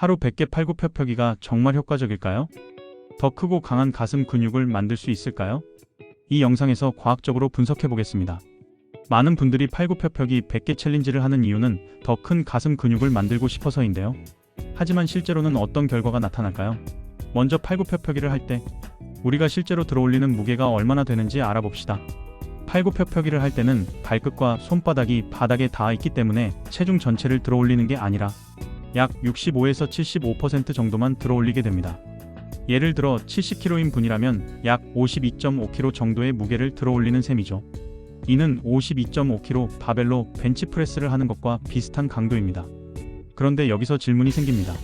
하루 100개 팔굽혀펴기가 정말 효과적일까요? 더 크고 강한 가슴 근육을 만들 수 있을까요? 이 영상에서 과학적으로 분석해 보겠습니다. 많은 분들이 팔굽혀펴기 100개 챌린지를 하는 이유는 더 큰 가슴 근육을 만들고 싶어서인데요. 하지만 실제로는 어떤 결과가 나타날까요? 먼저 팔굽혀펴기를 할 때 우리가 실제로 들어올리는 무게가 얼마나 되는지 알아봅시다. 팔굽혀펴기를 할 때는 발끝과 손바닥이 바닥에 닿아 있기 때문에 체중 전체를 들어올리는 게 아니라 약 65에서 75% 정도만 들어올리게 됩니다. 예를 들어 70kg인 분이라면 약 52.5kg 정도의 무게를 들어올리는 셈이죠. 이는 52.5kg 바벨로 벤치프레스를 하는 것과 비슷한 강도입니다. 그런데 여기서 질문이 생깁니다.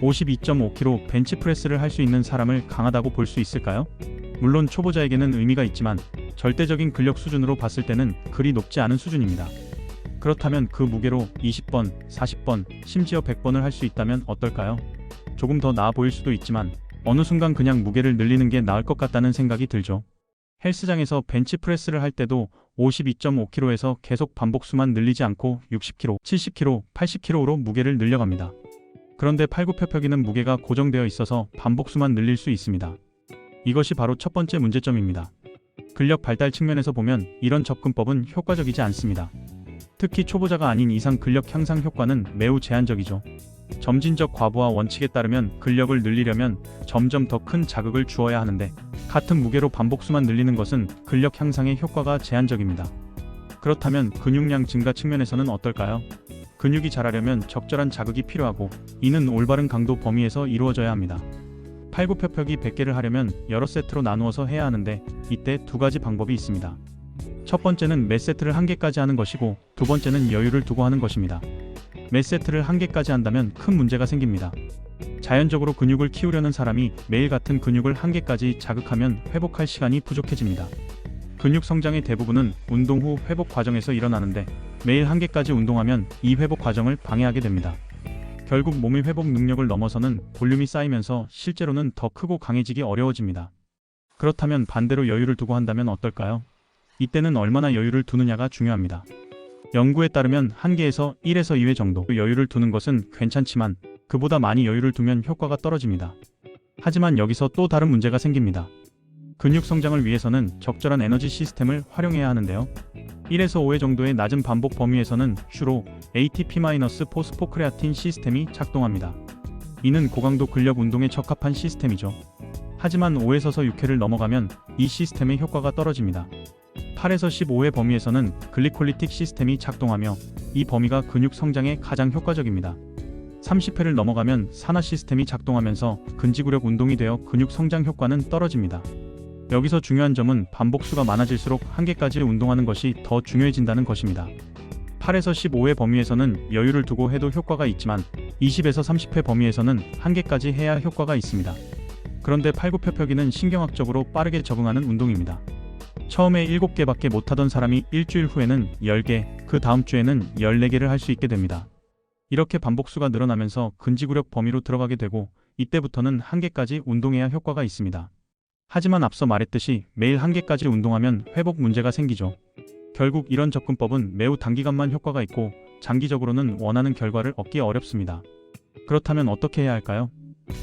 52.5kg 벤치프레스를 할 수 있는 사람을 강하다고 볼 수 있을까요? 물론 초보자에게는 의미가 있지만 절대적인 근력 수준으로 봤을 때는 그리 높지 않은 수준입니다. 그렇다면 그 무게로 20번, 40번, 심지어 100번을 할 수 있다면 어떨까요? 조금 더 나아 보일 수도 있지만 어느 순간 그냥 무게를 늘리는 게 나을 것 같다는 생각이 들죠. 헬스장에서 벤치프레스를 할 때도 52.5kg에서 계속 반복수만 늘리지 않고 60kg, 70kg, 80kg로 무게를 늘려갑니다. 그런데 팔굽혀펴기는 무게가 고정되어 있어서 반복수만 늘릴 수 있습니다. 이것이 바로 첫 번째 문제점입니다. 근력 발달 측면에서 보면 이런 접근법은 효과적이지 않습니다. 특히 초보자가 아닌 이상 근력 향상 효과는 매우 제한적이죠. 점진적 과부하 원칙에 따르면 근력을 늘리려면 점점 더 큰 자극을 주어야 하는데 같은 무게로 반복수만 늘리는 것은 근력 향상의 효과가 제한적입니다. 그렇다면 근육량 증가 측면에서는 어떨까요? 근육이 자라려면 적절한 자극이 필요하고 이는 올바른 강도 범위에서 이루어져야 합니다. 팔굽혀펴기 100개를 하려면 여러 세트로 나누어서 해야 하는데 이때 두 가지 방법이 있습니다. 첫 번째는 몇 세트를 한 개까지 하는 것이고 두 번째는 여유를 두고 하는 것입니다. 몇 세트를 한 개까지 한다면 큰 문제가 생깁니다. 자연적으로 근육을 키우려는 사람이 매일 같은 근육을 한 개까지 자극하면 회복할 시간이 부족해집니다. 근육 성장의 대부분은 운동 후 회복 과정에서 일어나는데 매일 한 개까지 운동하면 이 회복 과정을 방해하게 됩니다. 결국 몸의 회복 능력을 넘어서는 볼륨이 쌓이면서 실제로는 더 크고 강해지기 어려워집니다. 그렇다면 반대로 여유를 두고 한다면 어떨까요? 이때는 얼마나 여유를 두느냐가 중요합니다. 연구에 따르면 1개에서 1에서 2회 정도 여유를 두는 것은 괜찮지만 그보다 많이 여유를 두면 효과가 떨어집니다. 하지만 여기서 또 다른 문제가 생깁니다. 근육 성장을 위해서는 적절한 에너지 시스템을 활용해야 하는데요. 1에서 5회 정도의 낮은 반복 범위에서는 주로 ATP-포스포크레아틴 시스템이 작동합니다. 이는 고강도 근력 운동에 적합한 시스템이죠. 하지만 5에서 6회를 넘어가면 이 시스템의 효과가 떨어집니다. 8에서 15회 범위에서는 글리콜리틱 시스템이 작동하며 이 범위가 근육 성장에 가장 효과적입니다. 30회를 넘어가면 산화 시스템이 작동하면서 근지구력 운동이 되어 근육 성장 효과는 떨어집니다. 여기서 중요한 점은 반복수가 많아질수록 한계까지 운동하는 것이 더 중요해진다는 것입니다. 8에서 15회 범위에서는 여유를 두고 해도 효과가 있지만 20에서 30회 범위에서는 한계까지 해야 효과가 있습니다. 그런데 팔굽혀펴기는 신경학적으로 빠르게 적응하는 운동입니다. 처음에 7개밖에 못하던 사람이 일주일 후에는 10개, 그 다음 주에는 14개를 할 수 있게 됩니다. 이렇게 반복수가 늘어나면서 근지구력 범위로 들어가게 되고 이때부터는 한개까지 운동해야 효과가 있습니다. 하지만 앞서 말했듯이 매일 한개까지 운동하면 회복 문제가 생기죠. 결국 이런 접근법은 매우 단기간만 효과가 있고 장기적으로는 원하는 결과를 얻기 어렵습니다. 그렇다면 어떻게 해야 할까요?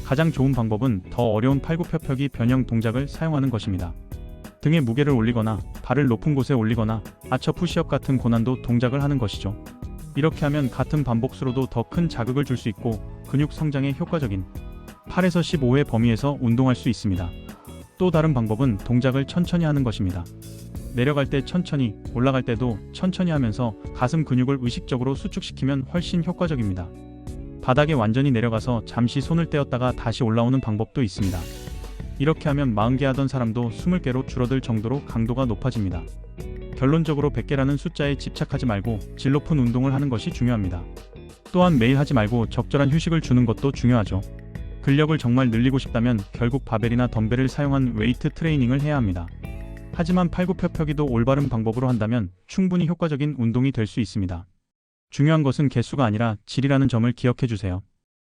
가장 좋은 방법은 더 어려운 팔굽혀펴기 변형 동작을 사용하는 것입니다. 등에 무게를 올리거나 발을 높은 곳에 올리거나 아처 푸시업 같은 고난도 동작을 하는 것이죠. 이렇게 하면 같은 반복수로도 더 큰 자극을 줄 수 있고 근육 성장에 효과적인 8에서 15회 범위에서 운동할 수 있습니다. 또 다른 방법은 동작을 천천히 하는 것입니다. 내려갈 때 천천히, 올라갈 때도 천천히 하면서 가슴 근육을 의식적으로 수축시키면 훨씬 효과적입니다. 바닥에 완전히 내려가서 잠시 손을 떼었다가 다시 올라오는 방법도 있습니다. 이렇게 하면 40개 하던 사람도 20개로 줄어들 정도로 강도가 높아집니다. 결론적으로 100개라는 숫자에 집착하지 말고 질 높은 운동을 하는 것이 중요합니다. 또한 매일 하지 말고 적절한 휴식을 주는 것도 중요하죠. 근력을 정말 늘리고 싶다면 결국 바벨이나 덤벨을 사용한 웨이트 트레이닝을 해야 합니다. 하지만 팔굽혀펴기도 올바른 방법으로 한다면 충분히 효과적인 운동이 될 수 있습니다. 중요한 것은 개수가 아니라 질이라는 점을 기억해 주세요.